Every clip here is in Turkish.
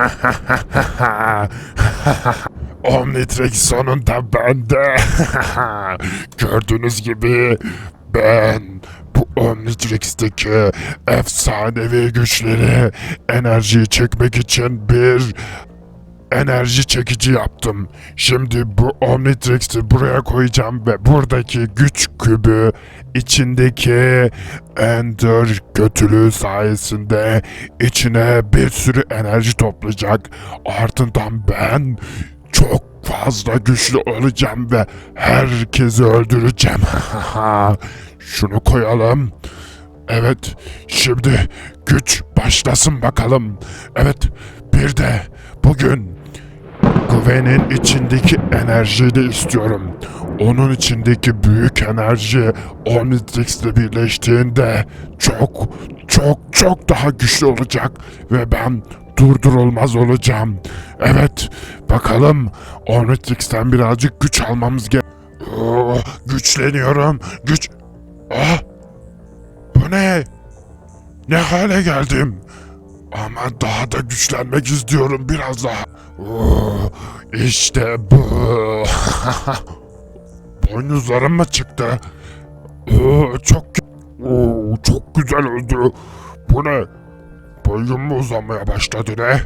Omnitrix sonunda bende. Gördüğünüz gibi ben bu Omnitrix'teki efsanevi güçleri enerjiyi çekmek için bir enerji çekici yaptım. Şimdi bu Omnitrix'i buraya koyacağım ve buradaki güç kübü içindeki Ender kötülüğü sayesinde içine bir sürü enerji toplayacak. Ardından ben çok fazla güçlü olacağım ve herkesi öldüreceğim. Şunu koyalım. Evet, şimdi güç başlasın bakalım. Evet, bir de bugün Güven'in içindeki enerjiyi de istiyorum. Onun içindeki büyük enerji Omnitrix'le birleştiğinde çok çok çok daha güçlü olacak ve ben durdurulmaz olacağım. Evet, bakalım Omnitrix'ten birazcık güç almamız gerek. Oo, güçleniyorum. Güç... Ah! Bu ne? Ne hale geldim? Ama daha da güçlenmek istiyorum biraz daha. Oo, işte bu. Boynuzlarım mı çıktı? Oo, çok Oo, çok güzel oldu. Bu ne? Boyum mu uzamaya başladı ne?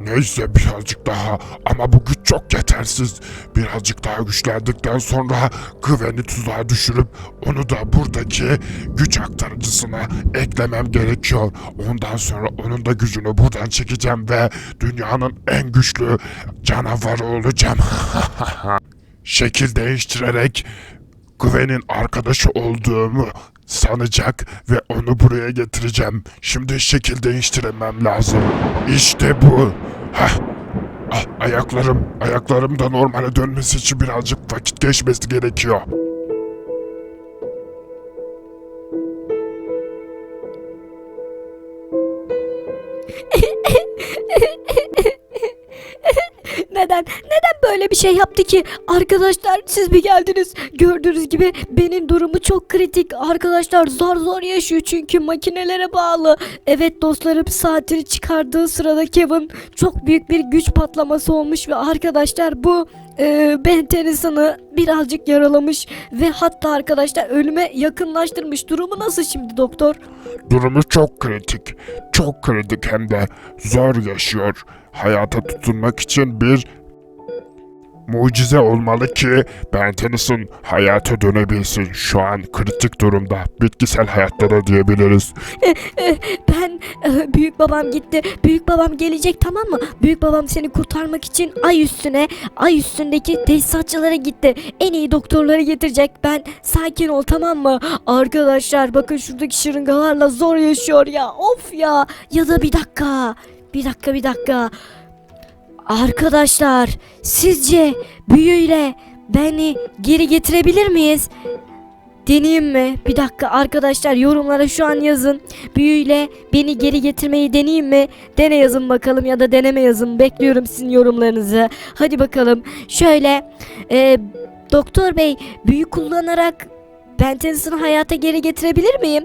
Neyse birazcık daha ama bu güç çok yetersiz. Birazcık daha güçlendikten sonra Gwen'i tuzağa düşürüp onu da buradaki güç aktarıcısına eklemem gerekiyor. Ondan sonra onun da gücünü buradan çekeceğim ve dünyanın en güçlü canavarı olacağım. Şekil değiştirerek Gwen'in arkadaşı olduğumu sanacak ve onu buraya getireceğim. Şimdi şekil değiştirmem lazım. İşte bu. Hah. Ah, ayaklarım, ayaklarım da normale dönmesi için birazcık vakit geçmesi gerekiyor. Böyle bir şey yaptı ki? Arkadaşlar siz bir geldiniz. Gördüğünüz gibi benim durumu çok kritik. Arkadaşlar zor zor yaşıyor çünkü makinelere bağlı. Evet dostlarım saatini çıkardığı sırada Kevin çok büyük bir güç patlaması olmuş ve arkadaşlar bu e, Ben Tennyson'ı birazcık yaralamış ve hatta arkadaşlar ölüme yakınlaştırmış. Durumu nasıl şimdi doktor? Durumu çok kritik. Çok kritik hem de zor yaşıyor. Hayata tutunmak için bir mucize olmalı ki Ben Tennyson hayata dönebilsin. Şu an kritik durumda. Bitkisel hayatta da diyebiliriz. Ben e, büyük babam gitti. Büyük babam gelecek tamam mı? Büyük babam seni kurtarmak için ay üstüne, ay üstündeki tesisatçılara gitti. En iyi doktorları getirecek. Ben sakin ol tamam mı? Arkadaşlar bakın şuradaki şırıngalarla zor yaşıyor ya. Of ya. Ya da bir dakika. Bir dakika bir dakika. Arkadaşlar sizce büyüyle beni geri getirebilir miyiz? Deneyeyim mi? Bir dakika arkadaşlar yorumlara şu an yazın. Büyüyle beni geri getirmeyi deneyeyim mi? Dene yazın bakalım ya da deneme yazın. Bekliyorum sizin yorumlarınızı. Hadi bakalım. Şöyle e, doktor bey büyü kullanarak Bentenis'in hayata geri getirebilir miyim?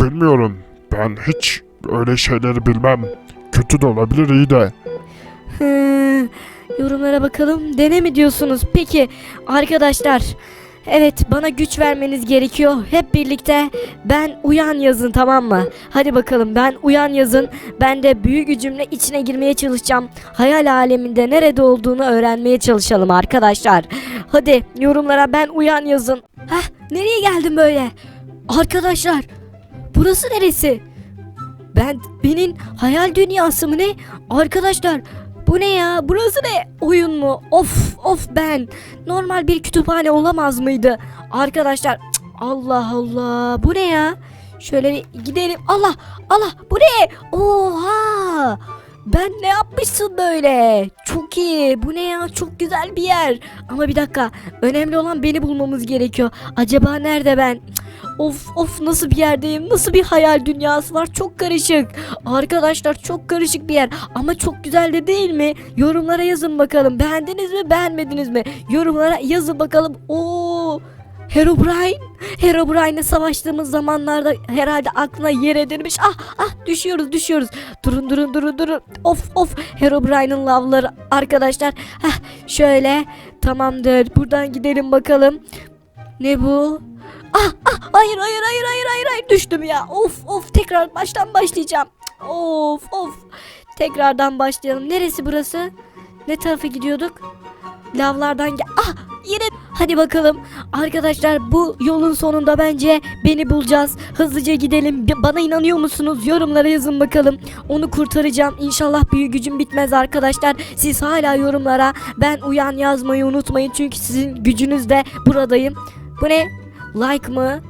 Bilmiyorum. Ben hiç öyle şeyleri bilmem. Kötü de olabilir iyi de. Yorumlara bakalım. Dene mi diyorsunuz? Peki arkadaşlar. Evet bana güç vermeniz gerekiyor. Hep birlikte ben uyan yazın tamam mı? Hadi bakalım ben uyan yazın. Ben de büyü gücümle içine girmeye çalışacağım. Hayal aleminde nerede olduğunu öğrenmeye çalışalım arkadaşlar. Hadi yorumlara ben uyan yazın. Heh nereye geldim böyle? Arkadaşlar burası neresi? Ben benim hayal dünyası mı ne? Arkadaşlar bu ne ya? Burası ne? Oyun mu? Of of ben. Normal bir kütüphane olamaz mıydı? Arkadaşlar Allah Allah. Bu ne ya? Şöyle bir gidelim. Allah Allah bu ne? Oha. Ben ne yapmışsın böyle? Çok iyi. Bu ne ya? Çok güzel bir yer. Ama bir dakika. Önemli olan beni bulmamız gerekiyor. Acaba nerede ben? Cık, Of of nasıl bir yerdeyim? Nasıl bir hayal dünyası var? Çok karışık. Arkadaşlar çok karışık bir yer ama çok güzel de değil mi? Yorumlara yazın bakalım. Beğendiniz mi, beğenmediniz mi? Yorumlara yazın bakalım. Oo! Herobrine. Herobrine'le savaştığımız zamanlarda herhalde aklına yer edilmiş. Ah ah düşüyoruz düşüyoruz. Durun durun durun durun. Of of Herobrine'ın lavları arkadaşlar. Hah şöyle tamamdır. Buradan gidelim bakalım. Ne bu? Ah ah hayır hayır hayır hayır hayır hayır düştüm ya. Of of tekrar baştan başlayacağım. Of of. Tekrardan başlayalım. Neresi burası? Ne tarafa gidiyorduk? Lavlardan gel. Ah yine. Hadi bakalım. Arkadaşlar bu yolun sonunda bence beni bulacağız. Hızlıca gidelim. Bana inanıyor musunuz? Yorumlara yazın bakalım. Onu kurtaracağım. İnşallah büyü gücüm bitmez arkadaşlar. Siz hala yorumlara ben uyan yazmayı unutmayın. Çünkü sizin gücünüzde buradayım. Bu ne? Like mı?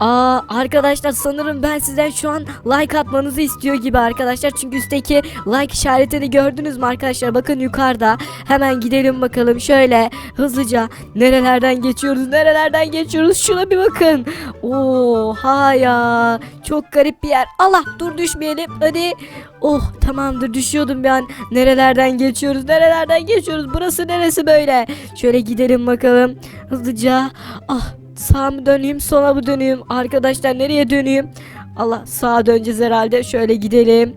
Aa arkadaşlar sanırım ben sizden şu an like atmanızı istiyor gibi arkadaşlar. Çünkü üstteki like işaretini gördünüz mü arkadaşlar? Bakın yukarıda. Hemen gidelim bakalım şöyle hızlıca. Nerelerden geçiyoruz? Nerelerden geçiyoruz? Şuna bir bakın. Oha ya. Çok garip bir yer. Allah dur düşmeyelim. Hadi. Oh tamamdır düşüyordum an. Nerelerden geçiyoruz? Nerelerden geçiyoruz? Burası neresi böyle? Şöyle gidelim bakalım. Hızlıca. Ah Sağa mı döneyim sola mı döneyim? Arkadaşlar nereye döneyim? Allah sağa döneceğiz herhalde. Şöyle gidelim.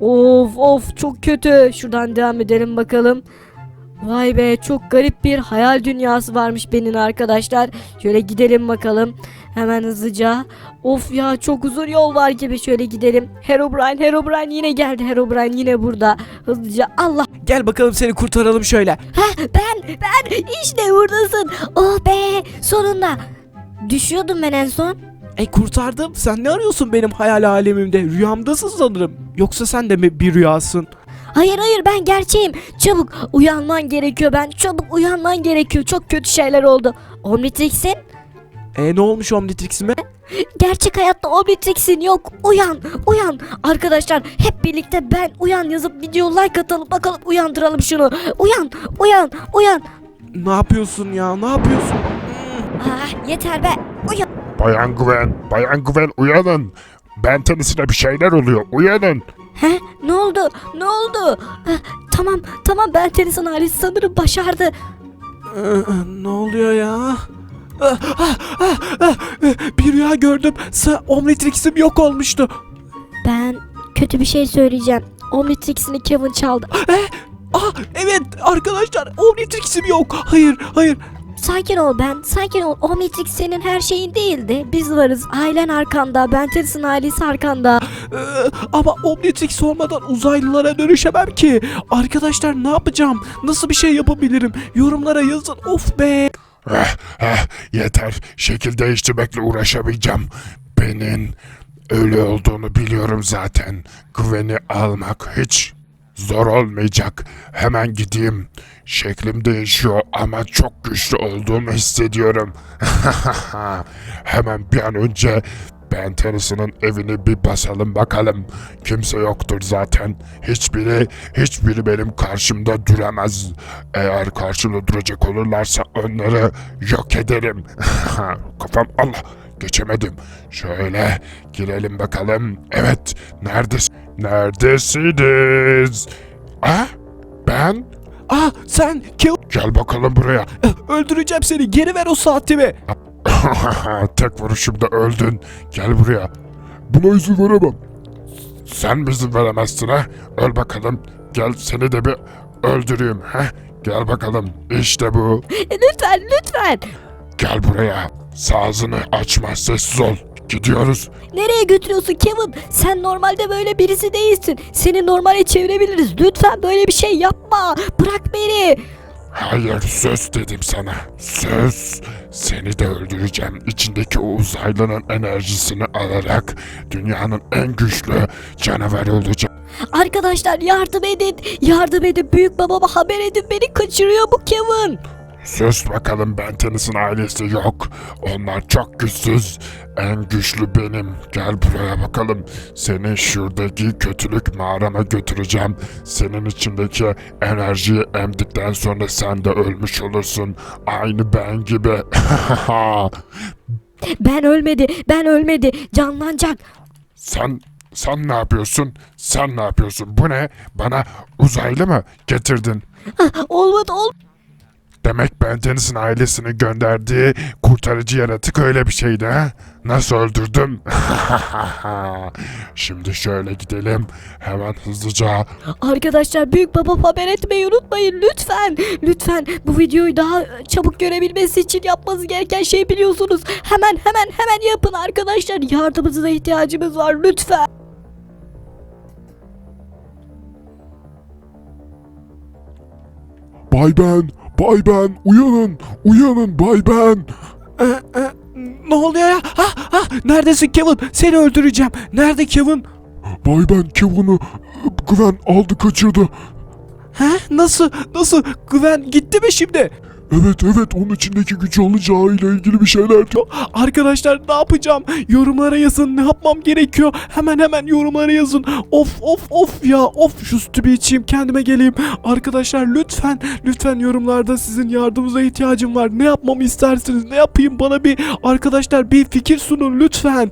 Of of çok kötü. Şuradan devam edelim bakalım. Vay be çok garip bir hayal dünyası varmış benim arkadaşlar. Şöyle gidelim bakalım. Hemen hızlıca. Of ya çok uzun yol var gibi. Şöyle gidelim. Herobrine Herobrine yine geldi. Herobrine yine burada. Hızlıca. Allah. Gel bakalım seni kurtaralım şöyle. Heh, ben ben işte buradasın. Oh be sonunda Düşüyordum ben en son E kurtardım. Sen ne arıyorsun benim hayal alemimde? Rüyamdasın sanırım. Yoksa sen de mi bir rüyasın? Hayır hayır ben gerçeğim. Çabuk uyanman gerekiyor ben. Çabuk uyanman gerekiyor. Çok kötü şeyler oldu. Omnitrix'in E ne olmuş Omnitrix'ime? gerçek hayatta Omnitrix'in yok. Uyan uyan. Arkadaşlar hep birlikte ben uyan yazıp video like atalım. Bakalım uyandıralım şunu. Uyan uyan uyan. Ne yapıyorsun ya? Ne yapıyorsun? Ah, yeter be. Uyan. Bayan Gwen, Bayan Gwen uyanın. Ben tenisine bir şeyler oluyor. Uyanın. He ne oldu ne oldu? Ah, tamam tamam ben tenisin ailesi sanırım başardı. Ee, ne oluyor ya? Ah, ah, ah, ah, Bir rüya gördüm. Sa Omnitrix'im yok olmuştu. Ben kötü bir şey söyleyeceğim. Omnitrix'ini Kevin çaldı. Ah evet arkadaşlar Omnitrix'im yok. Hayır hayır. Sakin ol ben, sakin ol. Omnitrix senin her şeyin değildi. Biz varız. Ailen arkanda, Benteris'in ailesi arkanda. Ee, ama Omnitrix olmadan uzaylılara dönüşemem ki. Arkadaşlar ne yapacağım? Nasıl bir şey yapabilirim? Yorumlara yazın. Of be. Eh, eh, yeter. Şekil değiştirmekle uğraşamayacağım. Benim ölü olduğunu biliyorum zaten. Gwen'i almak hiç zor olmayacak. Hemen gideyim. Şeklim değişiyor ama çok güçlü olduğumu hissediyorum. Hemen bir an önce Ben Tennyson'ın evini bir basalım bakalım. Kimse yoktur zaten. Hiçbiri, hiçbiri benim karşımda duramaz. Eğer karşımda duracak olurlarsa onları yok ederim. Kafam Allah geçemedim. Şöyle girelim bakalım. Evet, neredesin? Neredesiniz? Ah, ben? Ah sen kill. Gel bakalım buraya. Öldüreceğim seni. Geri ver o saatimi. Tek vuruşumda öldün. Gel buraya. Buna izin veremem. Sen mi izin veremezsin ha? Öl bakalım. Gel seni de bir öldüreyim ha? Gel bakalım. İşte bu. lütfen, lütfen. Gel buraya. Ağzını açma sessiz ol. Gidiyoruz. Nereye götürüyorsun Kevin? Sen normalde böyle birisi değilsin. Seni normale çevirebiliriz. Lütfen böyle bir şey yapma. Bırak beni. Hayır söz dedim sana. Söz. Seni de öldüreceğim. İçindeki o uzaylının enerjisini alarak dünyanın en güçlü canavarı olacağım. Arkadaşlar yardım edin. Yardım edin. Büyük babama haber edin. Beni kaçırıyor bu Kevin. Sus bakalım Ben Tennis'in ailesi yok. Onlar çok güçsüz. En güçlü benim. Gel buraya bakalım. Seni şuradaki kötülük mağarama götüreceğim. Senin içindeki enerjiyi emdikten sonra sen de ölmüş olursun. Aynı ben gibi. Ben ölmedi. Ben ölmedi. Canlanacak. sen sen ne yapıyorsun? Sen ne yapıyorsun? Bu ne? Bana uzaylı mı getirdin? Olmadı ol. Demek Ben Tennyson ailesinin gönderdiği kurtarıcı yaratık öyle bir şeydi ha? Nasıl öldürdüm? Şimdi şöyle gidelim. Hemen hızlıca Arkadaşlar büyük baba haber etmeyi unutmayın lütfen. Lütfen bu videoyu daha çabuk görebilmesi için yapması gereken şey biliyorsunuz. Hemen hemen hemen yapın arkadaşlar. Yardımınıza ihtiyacımız var lütfen. Bay Ben, Bay Ben uyanın, uyanın Bay Ben. Ee, e, ne oluyor ya? Ha, ha, neredesin Kevin? Seni öldüreceğim. Nerede Kevin? Bay Ben Kevin'i güven aldı kaçırdı. He? Nasıl? Nasıl? Güven gitti mi şimdi? Evet evet onun içindeki gücü alacağıyla ilgili bir şeyler. Arkadaşlar ne yapacağım? Yorumlara yazın. Ne yapmam gerekiyor? Hemen hemen yorumlara yazın. Of of of ya. Of şu sütü bir içeyim kendime geleyim. Arkadaşlar lütfen lütfen yorumlarda sizin yardımınıza ihtiyacım var. Ne yapmamı istersiniz? Ne yapayım? Bana bir arkadaşlar bir fikir sunun lütfen.